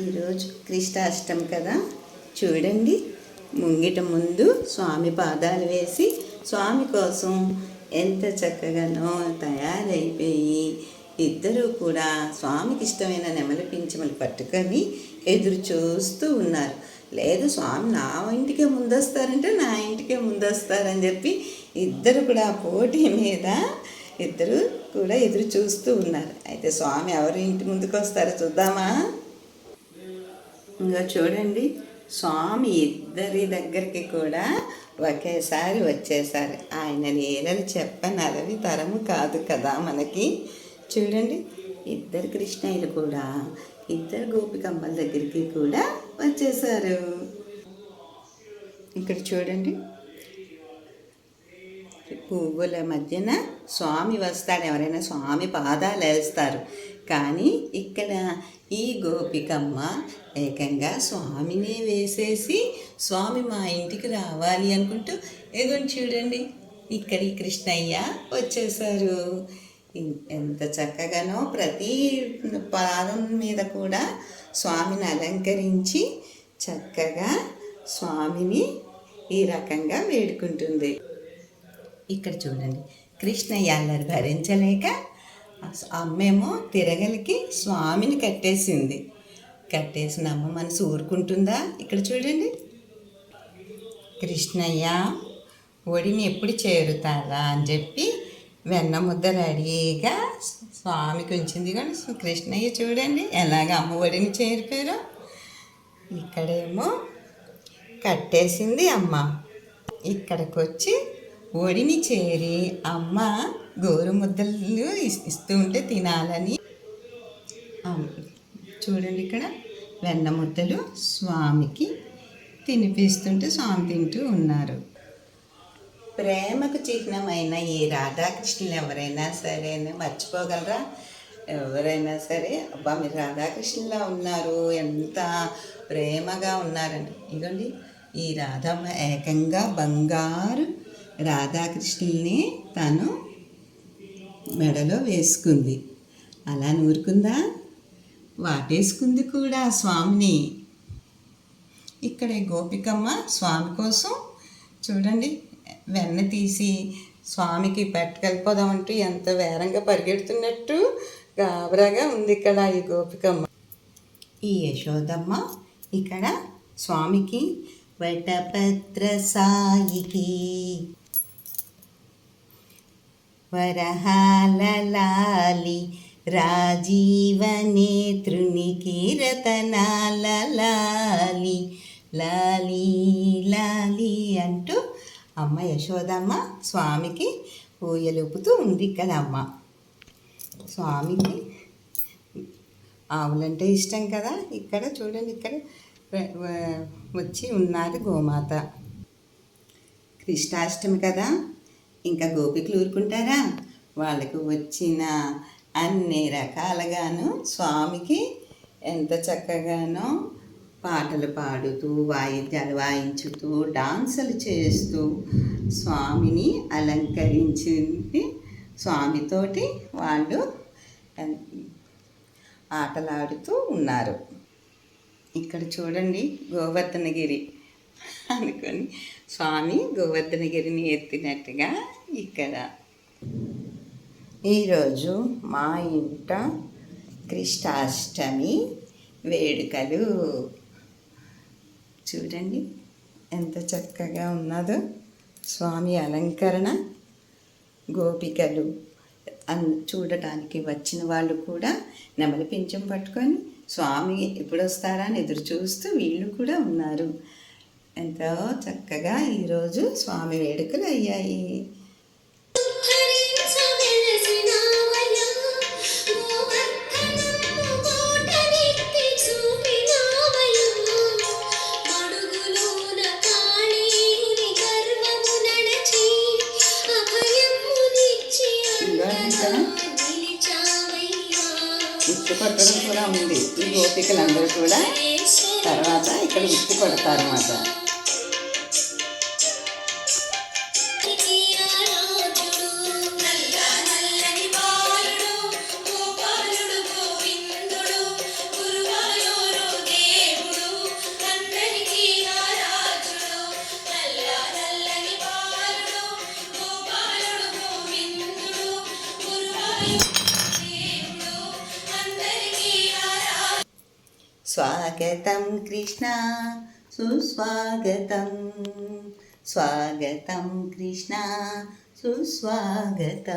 ఈరోజు కృష్ణాష్టమి కదా. చూడండి ముంగిట ముందు స్వామి పాదాలు వేసి స్వామి కోసం ఎంత చక్కగానో తయారైపోయి ఇద్దరూ కూడా స్వామికి ఇష్టమైన నెమలి పింఛమలు పట్టుకొని ఎదురు చూస్తూ ఉన్నారు. లేదు స్వామి నా ఇంటికే ముందొస్తారంటే నా ఇంటికే ముందొస్తారని చెప్పి ఇద్దరు కూడా పోటీ మీద ఇద్దరు కూడా ఎదురు చూస్తూ ఉన్నారు. అయితే స్వామి ఎవరి ఇంటి ముందుకు వస్తారో చూద్దామా? ఇంకా చూడండి. స్వామి ఇద్దరి దగ్గరికి కూడా ఒకేసారి వచ్చేసారు. ఆయన లీలలు చెప్పనరవి తరము కాదు కదా మనకి. చూడండి ఇద్దరు కృష్ణయ్యలు కూడా ఇద్దరు గోపికమ్మల దగ్గరికి కూడా వచ్చేసారు. ఇక్కడ చూడండి. పువ్వుల మధ్యన స్వామి వస్తాడు. ఎవరైనా స్వామి పాదాలు వేస్తారు. కానీ ఇక్కడ ఈ గోపికమ్మ ఏకంగా స్వామిని వేసేసి స్వామి మా ఇంటికి రావాలి అనుకుంటూ ఎగుని చూడండి ఇక్కడి కృష్ణయ్య వచ్చేసారు. ఎంత చక్కగానో ప్రతి పాదం మీద కూడా స్వామిని అలంకరించి చక్కగా స్వామిని ఈ రకంగా వేడుకుంటుంది. ఇక్కడ చూడండి కృష్ణయ్య అల్లరి భరించలేక అమ్మేమో తిరగలికి స్వామిని కట్టేసింది. కట్టేసిన అమ్మ మనసు ఊరుకుంటుందా? ఇక్కడ చూడండి. కృష్ణయ్య ఒడిని ఎప్పుడు చేరుతారా అని చెప్పి వెన్న ముద్ద రెడీగా స్వామికి ఉంచింది. కానీ కృష్ణయ్య చూడండి ఎలాగ అమ్మ ఒడిని చేరిపోయారో. ఇక్కడేమో కట్టేసింది అమ్మ. ఇక్కడికి వచ్చి ఒడిని చేరి అమ్మ గోరుముద్దలు ఇస్తూ ఉంటే తినాలని. చూడండి ఇక్కడ. వెన్న ముద్దలు స్వామికి తినిపిస్తుంటే స్వామి తింటూ ఉన్నారు. ప్రేమకు చిహ్నమైన ఈ రాధాకృష్ణులు ఎవరైనా సరే మర్చిపోగలరా? ఎవరైనా సరే అబ్బా మీరు రాధాకృష్ణులా ఉన్నారు. ఎంత ప్రేమగా ఉన్నారండి. ఇదండి ఈ రాధమ్మ ఏకంగా బంగారు రాధాకృష్ణుల్ని తను మెడలో వేసుకుంది. అలా నూరుకుందా? వాటేసుకుంది కూడా స్వామిని. ఇక్కడ గోపికమ్మ స్వామి కోసం చూడండి వెన్న తీసి స్వామికి పట్టుకెళ్ళిపోదామంటూ ఎంత వేరంగా పరిగెడుతున్నట్టు గాబరాగా ఉంది ఇక్కడ ఈ గోపికమ్మ. ఈ యశోదమ్మ ఇక్కడ స్వామికి వటపత్ర సాయికి వరహాలలాలి రాజీవనేత్రునికి రతనాల లాలి లాలి లాలి అంటూ అమ్మ యశోదమ్మ స్వామికి ఊయలుపుతూ ఉంది కదా అమ్మ. స్వామికి ఆవులంటే ఇష్టం కదా? ఇక్కడ చూడండి ఇక్కడ వచ్చి ఉన్నారు గోమాత. కృష్ణాష్టమి కదా? ఇంకా గోపికలు ఊరుకుంటారా? వాళ్ళకు వచ్చిన అన్ని రకాలుగాను స్వామికి ఎంత చక్కగానో పాటలు పాడుతూ వాయిద్యాలు వాయించుతూ డాన్సులు చేస్తూ స్వామిని అలంకరించింది స్వామితోటి వాళ్ళు ఆటలాడుతూ ఉన్నారు. ఇక్కడ చూడండి గోవర్ధనగిరి. అనుకొని స్వామి గోవర్ధనగిరిని ఎత్తినట్టుగా ఇక్కడ. ఈరోజు మా ఇంట కృష్ణాష్టమి వేడుకలు. చూడండి ఎంత చక్కగా ఉన్నదో. స్వామి అలంకరణ గోపికలు అన్ చూడటానికి వచ్చిన వాళ్ళు కూడా నెమలి పింఛం పట్టుకొని స్వామి ఎప్పుడు వస్తారా అని ఎదురు చూస్తూ వీళ్ళు కూడా ఉన్నారు. ఎంతో చక్కగా ఈరోజు స్వామి వేడుకలు అయ్యాయి. ఉత్తి కొట్టడం కూడా ఉంది ఈ గోపికలందరూ కూడా తర్వాత ఇక్కడ ఉత్తి కొడతారన్నమాట నల్ల स्वागत कृष्ण सुस्वागत। स्वागत कृष्ण सुस्वागत।